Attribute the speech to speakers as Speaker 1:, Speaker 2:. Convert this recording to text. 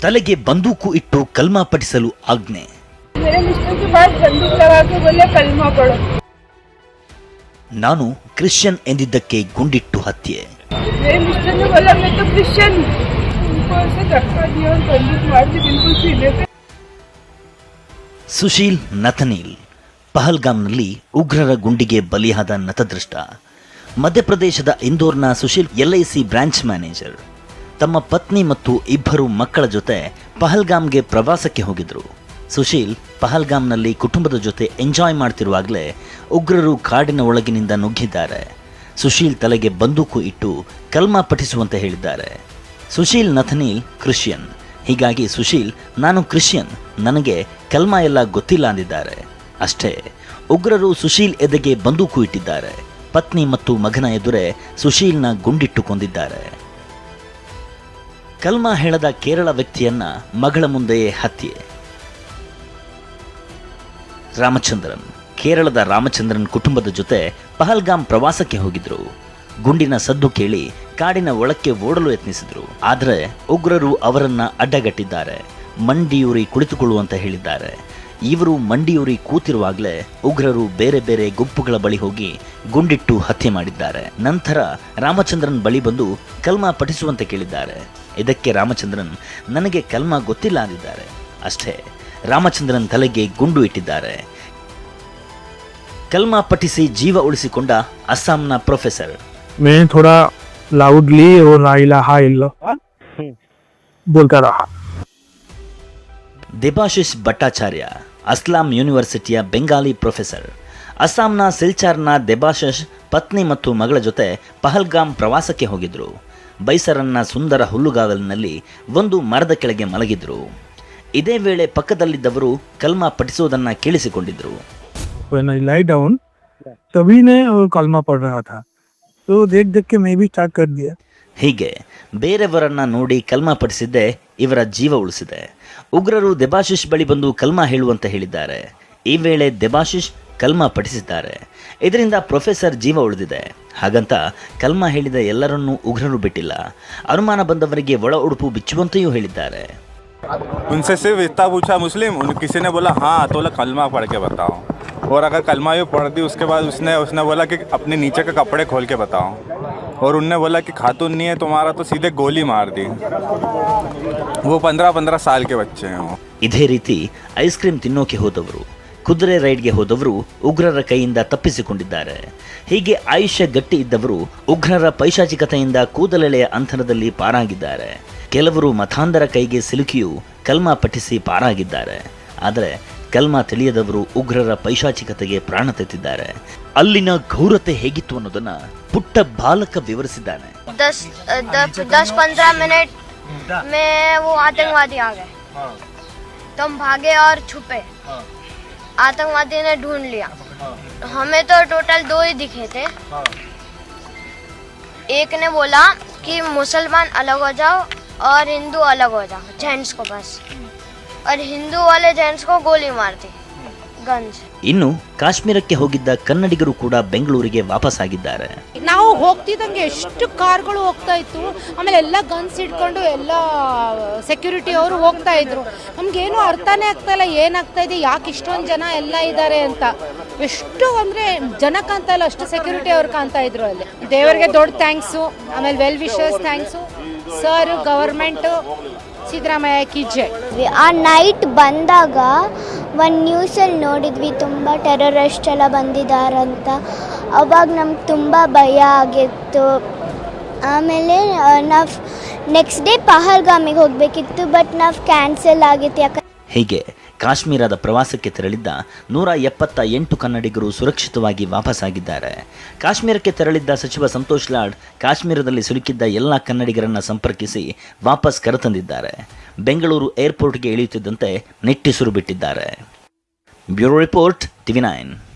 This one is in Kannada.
Speaker 1: ತಲೆಗೆ ಬಂದೂಕು ಇಟ್ಟು ಕಲ್ಮ ಪಠಿಸಲು ಆಜ್ಞೆ. ನಾನು ಕ್ರಿಶ್ಚಿಯನ್ ಎಂದಿದ್ದಕ್ಕೆ ಗುಂಡಿಟ್ಟು ಹತ್ಯೆ. ಸುಶೀಲ್ ನಥನೀಲ್, ಪಹಲ್ಗಾಮ್ನಲ್ಲಿ ಉಗ್ರರ ಗುಂಡಿಗೆ ಬಲಿಯಾದ ನತದೃಷ್ಟ. ಮಧ್ಯಪ್ರದೇಶದ ಇಂದೋರ್ನ ಸುಶೀಲ್ ಎಲ್ಐಸಿ ಬ್ರಾಂಚ್ ಮ್ಯಾನೇಜರ್. ತಮ್ಮ ಪತ್ನಿ ಮತ್ತು ಇಬ್ಬರು ಮಕ್ಕಳ ಜೊತೆ ಪಹಲ್ಗಾಮ್ಗೆ ಪ್ರವಾಸಕ್ಕೆ ಹೋಗಿದ್ರು. ಸುಶೀಲ್ ಪಹಲ್ಗಾಮ್ನಲ್ಲಿ ಕುಟುಂಬದ ಜೊತೆ ಎಂಜಾಯ್ ಮಾಡ್ತಿರುವಾಗಲೇ ಉಗ್ರರು ಕಾಡಿನ ಒಳಗಿನಿಂದ ನುಗ್ಗಿದ್ದಾರೆ. ಸುಶೀಲ್ ತಲೆಗೆ ಬಂದೂಕು ಇಟ್ಟು ಕಲ್ಮ ಪಠಿಸುವಂತೆ ಹೇಳಿದ್ದಾರೆ. Sushil Nathaniel Christian. ಹೀಗಾಗಿ ಸುಶೀಲ್, ನಾನು ಕ್ರಿಶ್ಚಿಯನ್, ನನಗೆ ಕಲ್ಮ ಎಲ್ಲ ಗೊತ್ತಿಲ್ಲ ಅಂದಿದ್ದಾರೆ. ಅಷ್ಟೇ, ಉಗ್ರರು ಸುಶೀಲ್ ಎದೆಗೆ ಬಂದೂಕು ಇಟ್ಟಿದ್ದಾರೆ. ಪತ್ನಿ ಮತ್ತು ಮಗನ ಎದುರೇ ಸುಶೀಲ್ನ ಗುಂಡಿಟ್ಟು ಕೊಂದಿದ್ದಾರೆ. ಕಲ್ಮಾ ಹೇಳದ ಕೇರಳ ವ್ಯಕ್ತಿಯನ್ನ ಮಗಳ ಮುಂದೆಯೇ ಹತ್ಯೆ. ರಾಮಚಂದ್ರನ್, ಕೇರಳದ ರಾಮಚಂದ್ರನ್ ಕುಟುಂಬದ ಜೊತೆ ಪಹಲ್ಗಾಮ್ ಪ್ರವಾಸಕ್ಕೆ ಹೋಗಿದ್ರು. ಗುಂಡಿನ ಸದ್ದು ಕೇಳಿ ಕಾಡಿನ ಒಳಕ್ಕೆ ಓಡಲು ಯತ್ನಿಸಿದ್ರು. ಆದರೆ ಉಗ್ರರು ಅವರನ್ನ ಅಡ್ಡಗಟ್ಟಿದ್ದಾರೆ. ಮಂಡಿಯೂರಿ ಕುಳಿತುಕೊಳ್ಳುವಂತ ಹೇಳಿದ್ದಾರೆ. ಇವರು ಮಂಡಿಯೂರಿ ಕೂತಿರುವಾಗಲೇ ಉಗ್ರರು ಬೇರೆ ಬೇರೆ ಗುಂಪುಗಳ ಬಳಿ ಹೋಗಿ ಗುಂಡಿಟ್ಟು ಹತ್ಯೆ ಮಾಡಿದ್ದಾರೆ. ನಂತರ ರಾಮಚಂದ್ರನ್ ಬಳಿ ಬಂದು ಕಲ್ಮ ಪಠಿಸುವಂತೆ ಕೇಳಿದ್ದಾರೆ. ಇದಕ್ಕೆ ರಾಮಚಂದ್ರನ್ ನನಗೆ ಕಲ್ಮ ಗೊತ್ತಿಲ್ಲ ಅಂದಿದ್ದಾರೆ. ಅಷ್ಟೇ ರಾಮಚಂದ್ರನ್ ತಲೆಗೆ ಗುಂಡು ಇಟ್ಟಿದ್ದಾರೆ. ಕಲ್ಮ ಪಠಿಸಿ ಜೀವ ಉಳಿಸಿಕೊಂಡ ಅಸ್ಸಾಂನ ಪ್ರೊಫೆಸರ್.
Speaker 2: ಮೇ
Speaker 1: ಓ ಭಟ್ಟಾಚಾರ್ಯ ಅಸ್ಲಾಂ ಯೂನಿವರ್ಸಿಟಿಯ ಬೆಂಗಾಲಿ ಪ್ರೊಫೆಸರ್ ಅಸ್ಸಾಂನ ಸಿಲ್ಚಾರ್ನ ದೇಬಾಶಿಶ್ ಪತ್ನಿ ಮತ್ತು ಮಗಳ ಜೊತೆ ಪಹಲ್ಗಾಮ್ ಪ್ರವಾಸಕ್ಕೆ ಹೋಗಿದ್ರು ಬೈಸರನ್ನ ಸುಂದರ ಹುಲ್ಲುಗಾವಲಿನಲ್ಲಿ ಒಂದು ಮರದ ಕೆಳಗೆ ಮಲಗಿದ್ರು ಇದೇ ವೇಳೆ ಪಕ್ಕದಲ್ಲಿದ್ದವರು ಕಲ್ಮಾ ಪಠಿಸುವುದನ್ನ ಕೇಳಿಸಿಕೊಂಡಿದ್ರು
Speaker 2: व्हेन आई लाई डाउन तभी ने वो कलमा पढ़ रहा था तो देख देख के मैं भी स्टार्ट कर दिया
Speaker 1: ಹೀಗೆ ಬೇರೆಯವರನ್ನ ನೋಡಿ ಕಲ್ಮಾ ಪಠಿಸಿದ್ದೇ ಇವರ ಜೀವ ಉಳಿಸಿದೆ ಉಗ್ರರು ದೆಬಾಶಿಶ್ ಬಳಿ ಬಂದು ಕಲ್ಮಾ ಹೇಳುವಂತೆ ಹೇಳಿದ್ದಾರೆ ಈ ವೇಳೆ ದೆಬಾಶಿಶ್ ಕಲ್ಮಾ ಪಠಿಸಿದ್ದಾರೆ ಇದರಿಂದ ಪ್ರೊಫೆಸರ್ ಜೀವ ಉಳಿದಿದೆ ಹಾಗಂತ ಕಲ್ಮಾ ಹೇಳಿದ ಎಲ್ಲರನ್ನೂ ಉಗ್ರರು ಬಿಟ್ಟಿಲ್ಲ ಅನುಮಾನ ಬಂದವರಿಗೆ ಒಳ ಉಡುಪು ಬಿಚ್ಚುವಂತೆಯೂ ಹೇಳಿದ್ದಾರೆ
Speaker 3: उनसे सिर्फ इतना पूछा मुस्लिम उन किसी ने बोला हाँ तो बोला कलमा पढ़ के बताओ और अगर कलमा भी पढ़ दी उसके बाद उसने उसने बोला कि अपने नीचे के कपड़े खोल के बताओ और उनने बोला कि खातून नहीं है तुम्हारा तो सीधे गोली मार दी वो पंद्रह पंद्रह साल के बच्चे हैं वो
Speaker 1: ಇದೇ ರೀತಿ ಐಸ್ ಕ್ರೀಮ್ ತಿನ್ನೋಕೆ ಹೋದವರು ಕುದುರೆ ರೈಡ್ಗೆ ಹೋದವರು ಉಗ್ರರ ಕೈಯಿಂದ ತಪ್ಪಿಸಿಕೊಂಡಿದ್ದಾರೆ ಹೀಗೆ ಆಯುಷ್ಯ ಗಟ್ಟಿ ಇದ್ದವರು ಉಗ್ರರ ಪೈಶಾಚಿಕತೆಯಿಂದ ಕೂದಲೆಳೆಯ ಅಂತರದಲ್ಲಿ ಪಾರಾಗಿದ್ದಾರೆ ಕೆಲವರು ಮತಾಂಧರ ಕೈಗೆ ಸಿಲುಕಿಯೂ ಕಲ್ಮಾ ಪಠಿಸಿ ಪಾರಾಗಿದ್ದಾರೆ ಆದರೆ ಕಲ್ಮಾ ತಿಳಿಯದವರು ಉಗ್ರರ ಪೈಶಾಚಿಕತೆಗೆ ಪ್ರಾಣ ತೆತ್ತಿದ್ದಾರೆ ಅಲ್ಲಿನ ಘೋರತೆ ಹೇಗಿತ್ತು ಅನ್ನೋದನ್ನ ಪುಟ್ಟ ಬಾಲಕ ವಿವರಿಸಿದ್ದಾನೆ
Speaker 4: दस दस दस पंद्रह मिनट में वो आतंकवादी आ गए तो हम भागे और छुपे आतंकवादी ने ढूंढ लिया हमें तो टोटल दो ही दिखे थे एक ने बोला कि मुसलमान अलग हो जाओ और हिंदू अलग हो जाओ जेंट्स को बस और हिंदू वाले जेंट्स को गोली मार दी गन से
Speaker 1: ಇನ್ನು ಕಾಶ್ಮೀರಕ್ಕೆ ಹೋಗಿದ್ದ ಕನ್ನಡಿಗರು ಕೂಡ ಬೆಂಗಳೂರಿಗೆ ವಾಪಸ್ಸಾಗಿದ್ದಾರೆ
Speaker 5: ನಾವು ಹೋಗ್ತಿದ್ದಂಗೆ ಎಷ್ಟು ಕಾರ್ಗಳು ಹೋಗ್ತಾ ಇತ್ತು ಆಮೇಲೆ ಎಲ್ಲ ಗನ್ಸ್ ಇಟ್ಕೊಂಡು ಎಲ್ಲ ಸೆಕ್ಯೂರಿಟಿ ಅವರು ಹೋಗ್ತಾ ಇದ್ರು ನಮ್ಗೇನು ಅರ್ಥನೇ ಆಗ್ತಾ ಇಲ್ಲ ಏನಾಗ್ತಾ ಇದೆ ಯಾಕೆ ಇಷ್ಟೊಂದು ಜನ ಎಲ್ಲ ಇದ್ದಾರೆ ಅಂತ ಎಷ್ಟು ಅಂದರೆ ಜನ ಕಾಣ್ತಾ ಇಲ್ಲ ಅಷ್ಟು ಸೆಕ್ಯೂರಿಟಿ ಅವ್ರು ಕಾಣ್ತಾ ಇದ್ರು ಅಲ್ಲಿ ದೇವರಿಗೆ ದೊಡ್ಡ ಥ್ಯಾಂಕ್ಸು ಆಮೇಲೆ well wishes thanks sir government Siddaramaiah ಕಿ
Speaker 6: ಆ ನೈಟ್ ಬಂದಾಗ ಒಂದು ನ್ಯೂಸಲ್ಲಿ ನೋಡಿದ್ವಿ, ತುಂಬ ಟೆರರಿಸ್ಟ್ ಎಲ್ಲ ಬಂದಿದ್ದಾರಂತ ಅವಾಗ ನಮ್ಗೆ ತುಂಬ ಭಯ ಆಗಿತ್ತು. ಆಮೇಲೆ ನಾವು ನೆಕ್ಸ್ಟ್ ಡೇ ಪಹಲ್ಗಾಮಿಗೆ ಹೋಗಬೇಕಿತ್ತು ಬಟ್ ನಾವು ಕ್ಯಾನ್ಸಲ್ ಆಗಿತ್ತು. ಯಾಕಂದ್ರೆ
Speaker 1: ಹೀಗೆ ಕಾಶ್ಮೀರದ ಪ್ರವಾಸಕ್ಕೆ ತೆರಳಿದ್ದ ನೂರ ಎಪ್ಪತ್ತ ಎಂಟು ಕನ್ನಡಿಗರು ಸುರಕ್ಷಿತವಾಗಿ ವಾಪಸ್ಸಾಗಿದ್ದಾರೆ ಕಾಶ್ಮೀರಕ್ಕೆ ತೆರಳಿದ್ದ ಸಚಿವ ಸಂತೋಷ್ ಲಾಡ್ ಕಾಶ್ಮೀರದಲ್ಲಿ ಸಿಲುಕಿದ್ದ ಎಲ್ಲ ಕನ್ನಡಿಗರನ್ನು ಸಂಪರ್ಕಿಸಿ ವಾಪಸ್ ಕರೆತಂದಿದ್ದಾರೆ. ಬೆಂಗಳೂರು ಏರ್ಪೋರ್ಟ್ಗೆ ಇಳಿಯುತ್ತಿದ್ದಂತೆ ನಿಟ್ಟಿಸುರು ಬಿಟ್ಟಿದ್ದಾರೆ. Bureau report TV nine.